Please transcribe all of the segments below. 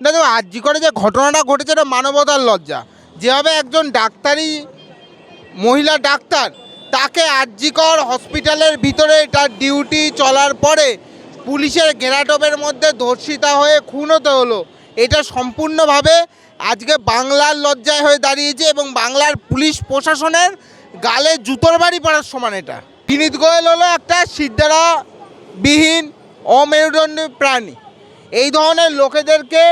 দেখো আর্জি করে যে ঘটনাটা ঘটেছে, এটা মানবতার লজ্জা। যেভাবে একজন ডাক্তারি, মহিলা ডাক্তার, তাকে আর্জিকর হসপিটালের ভিতরে তার ডিউটি চলার পরে পুলিশের ঘেরাটোপের মধ্যে ধর্ষিতা হয়ে খুন হতে হলো, এটা সম্পূর্ণভাবে আজকে বাংলার লজ্জায় হয়ে দাঁড়িয়েছে এবং বাংলার পুলিশ প্রশাসনের গালে জুতোর বাড়ি পড়ার সমান এটা। বিনীত গোয়েল হলো একটা সিদ্ধারা বিহীন অমেরুদণ্ডী প্রাণী। এই ধরনের লোকেদেরকে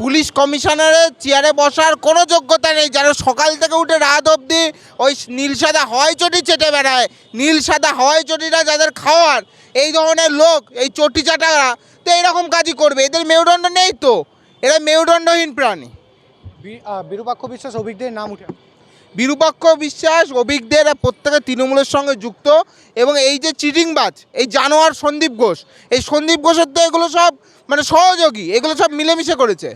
পুলিশ কমিশনারের চেয়ারে বসার কোনো যোগ্যতা নেই। যারা সকাল থেকে উঠে রাত অবধি ওই নীল সাদা হয় চটি চেটে বেড়ায়। নীল সাদা হয় চটিটা যাদের খাওয়ার, এই ধরনের লোক, এই চটি চাটারা তো এরকম কাজই করবে। এদের মেরুদণ্ড নেই তো? এরা মেরুদণ্ডহীন প্রাণী। বিরূপাক্ষ বিশ্বাস অভিজ্ঞদের নাম উঠে। বিরূপাক্ষ বিশ্বাস অভিজ্ঞদের প্রত্যেকে তৃণমূলের সঙ্গে যুক্ত এবং এই যে চিটিংবাজ, এই জানোয়ার সন্দীপ ঘোষ, এই সন্দীপ ঘোষের তো এগুলো সব মানে সহযোগী, এগুলো সব মিলেমিশে করেছে।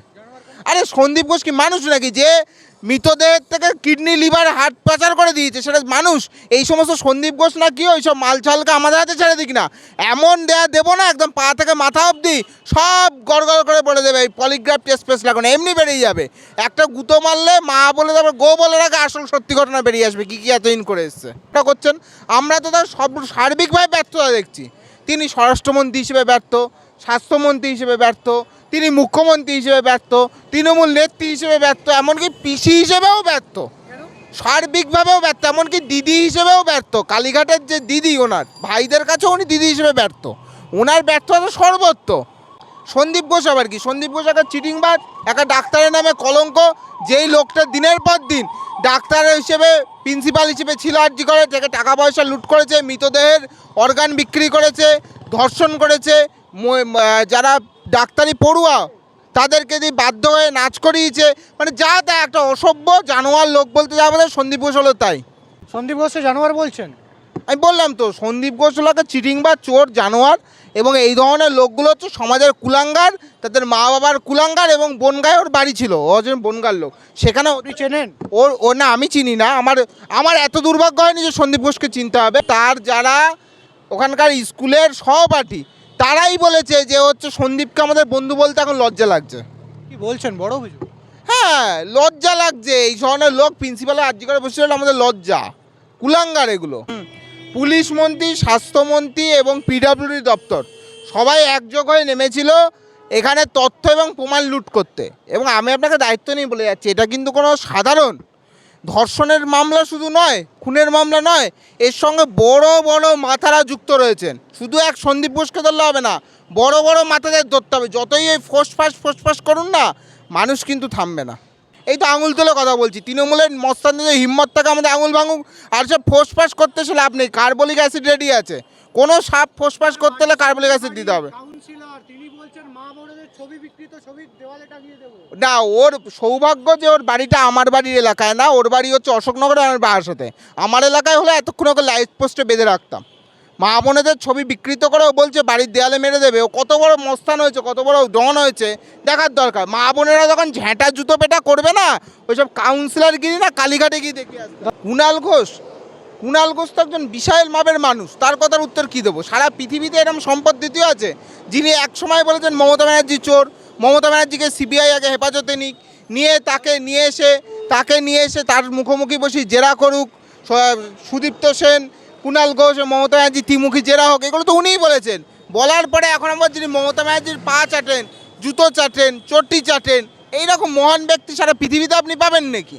আরে সন্দীপ ঘোষ কি মানুষ নাকি? যে মৃতদেহের থেকে কিডনি, লিভার, হার্ট পাচার করে দিয়েছে, সেটা মানুষ। এই সমস্ত সন্দীপ ঘোষ না কি ওই সব মাল মালছালকে আমাদের হাতে ছেড়ে দিক না? এমন দেয়া দেবো না, একদম পা থেকে মাথা অবধি সব গড়গড় করে বলে দেবে। এই পলিগ্রাফ টেস্ট পেস্ট লাগানো, এমনি বেরিয়ে যাবে। একটা গুঁতো মারলে মা বলে তারপর গো বলে রাখে, আসল সত্যি ঘটনা বেরিয়ে আসবে, কী কী এতদিন করে এসছে। এটা করছেন? আমরা তো তার সব সার্বিকভাবে ব্যর্থতা দেখছি। তিনি স্বরাষ্ট্রমন্ত্রী হিসেবে ব্যর্থ, স্বাস্থ্যমন্ত্রী হিসেবে ব্যর্থ তিনি মুখ্যমন্ত্রী হিসেবে ব্যর্থ, তৃণমূল নেত্রী হিসেবে ব্যর্থ, এমনকি পিসি হিসেবেও ব্যর্থ। সার্বিকভাবেও ব্যর্থ, এমনকি দিদি হিসেবেও ব্যর্থ। কালীঘাটের যে দিদি ওনার, ভাইদের কাছেও উনি দিদি হিসেবে ব্যর্থ। ওনার ব্যর্থতা সর্বত্র সন্দীপ ঘোষ আবার কি? সন্দীপ ঘোষ একটা চিটিংবাজ, একটা ডাক্তারের নামে কলঙ্ক, যেই লোকটা দিনের পর দিন ডাক্তার হিসেবে প্রিন্সিপাল হিসেবে ছিল, আর্জি করে থেকে টাকা পয়সা লুট করেছে, মৃতদেহের অর্গান বিক্রি করেছে, ধর্ষণ করেছে যারা ডাক্তারি পড়ুয়া তাদেরকে দিয়ে বাধ্য হয়ে নাচ করিয়েছে মানে যা তা একটা অসভ্য জানোয়ার লোক বলতে যা বলে সন্দীপ ঘোষ হলো তাই। সন্দীপ ঘোষকে জানোয়ার বলছেন। আমি বললাম তো সন্দীপ ঘোষ হলো একটা চিটিং বা চোর জানোয়ার এবং এই ধরনের লোকগুলো হচ্ছে সমাজের কুলাঙ্গার তাদের মা বাবার কুলাঙ্গার এবং বনগায় ওর বাড়ি ছিল ও হচ্ছে বনগার লোক। সেখানে চেনেন? ওর ও না আমি চিনি না আমার আমার এত দুর্ভাগ্য হয়নি যে সন্দীপ ঘোষকে চিনতে হবে। তার যারা ওখানকার স্কুলের সহপাঠী তারাই বলেছে যে হচ্ছে সন্দীপকে আমাদের বন্ধু বলতে এখন লজ্জা লাগছে। কি বলছেন? বড় অভিযোগ হ্যাঁ লজ্জা লাগছে। এই ধরনের লোক প্রিন্সিপালের আর্জি করে বসে রইলে আমাদের লজ্জা। কুলাঙ্গার এগুলো। পুলিশ মন্ত্রী স্বাস্থ্যমন্ত্রী এবং পিডাব্লিউডি দপ্তর সবাই একযোগ হয়ে নেমেছিল এখানে তথ্য এবং প্রমাণ লুট করতে। এবং আমি আপনাকে দায়িত্ব নিয়ে বলে যাচ্ছি এটা কিন্তু কোনো সাধারণ ধর্ষণের মামলা শুধু নয়, খুনের মামলা নয়, এর সঙ্গে বড় বড় মাথারা যুক্ত রয়েছেন। শুধু এক সন্দীপ ঘোষকে ধরলে হবে না, বড় বড় মাথাদের ধরতে হবে। যতই এই ফোসফাস ফোসফাস করুন না, মানুষ কিন্তু থামবে না। এই তো আঙুল তুলে কথা বলছি, তৃণমূলের মস্তানদের হিম্মত থাকে আমাদের আঙুল ভাঙুক, আর সব ফোসফাস করতে লাভ নেই, কার্বলিক অ্যাসিড রেডি আছে। কোনো সাপ ফোসফাস করতে হলে কার্বলিক অ্যাসিড দিতে হবে। না ওর সৌভাগ্য যে ওর বাড়িটা আমার বাড়ির এলাকায় না ওর বাড়ি হচ্ছে অশোকনগরে আমার বাসাতে আমার এলাকায় হলে এতক্ষণ ওকে লাইট পোস্টে বেঁধে রাখতাম। মা বোনেদের ছবি বিকৃত করে ও বলছে বাড়ির দেয়ালে মেরে দেবে। ও কত বড় মস্তান হয়েছে কত বড় ডন হয়েছে দেখার দরকার। মা বোনেরা যখন ঝ্যাঁটা জুতো পেটা করবে না ওইসব কাউন্সিলর গিরি না কালীঘাটে গিয়ে দেখে আসবে। কুণাল ঘোষ কুণাল ঘোষ তো একজন বিশাল মাপের মানুষ। তার কথার উত্তর কী দেবো? সারা পৃথিবীতে এরকম সম্পদ দ্বিতীয় আছে, যিনি এক সময় বলেছেন মমতা ব্যানার্জি চোর। মমতা ব্যানার্জিকে সিবিআই আগে হেফাজতে নিক। নিয়ে তাকে, নিয়ে এসে, তাকে নিয়ে এসে তার মুখোমুখি বসি জেরা করুক। সুদীপ্ত সেন, কুণাল ঘোষ মমতা ব্যানার্জি ত্রিমুখী জেরা হোক, এগুলো তো উনিই বলেছেন। বলার পরে এখন আমার যিনি মমতা ব্যানার্জির পা চাটেন, জুতো চাটেন, চটি চাটেন, এইরকম মহান ব্যক্তি সারা পৃথিবীতে আপনি পাবেন নাকি?